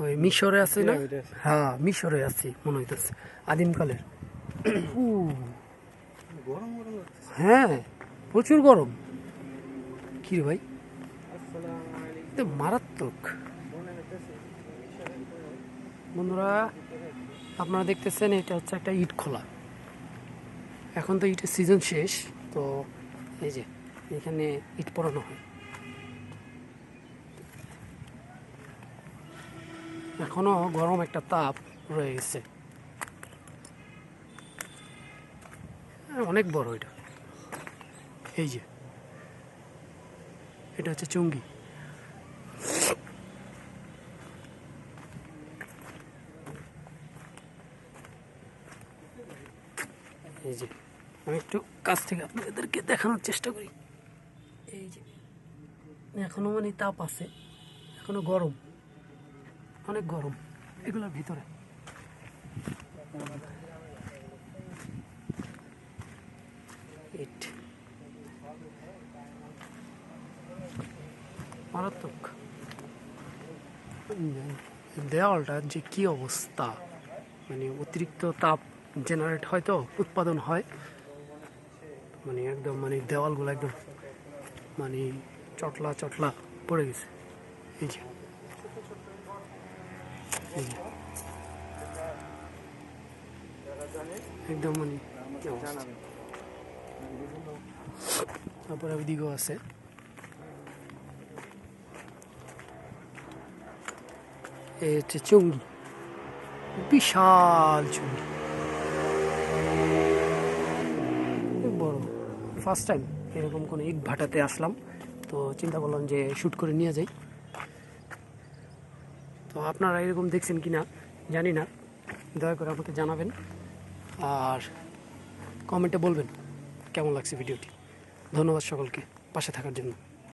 ওই মিশরে আছে না? হ্যাঁ মিশরে আছে মনে হইতেছে। আদিমকালের হ্যাঁ প্রচুর গরম। কি রে ভাই? মারাত্মক। বন্ধুরা আপনারা দেখতেছেন এটা হচ্ছে একটা ইট খোলা। এখন তো ইটের সিজন শেষ তো এই যে এখানে ইট পড়ানো হয়। এখনও গরম একটা তাপ রয়ে গেছে। হ্যাঁ, অনেক বড় এটা। এই যে। এটা হচ্ছে চুঙ্গি। এই যে আমি একটু কাছ থেকে আপনাদেরকে দেখানোর চেষ্টা করি। এই যে এখনও মানে তাপ আছে এখনও গরম। অনেক গরম। এগুলোর ভিতরে। মারাত্মক। উম, দেওয়ালটার যে কি অবস্থা? মানে অতিরিক্ত তাপ জেনারেট হয় তো উৎপাদন হয়। মানে একদম মানে দেওয়ালগুলো একদম মানে চটলা চটলা পড়ে গেছে। এই যে। একদম মানে তারপরে ওইদিকেও আছে। এই হচ্ছে চুঙ্গি বিশাল চুঙ্গি বড়। ফার্স্ট টাইম এরকম কোনো ইট ভাটাতে আসলাম। তো চিন্তা করলাম যে শ্যুট করে নিয়ে যাই। তো আপনারা এরকম দেখছেন কি না জানি না। দয়া করে আমাকে জানাবেন আর কমেন্টে বলবেন কেমন লাগছে ভিডিওটি। ধন্যবাদ সকলকে, পাশে থাকার জন্য।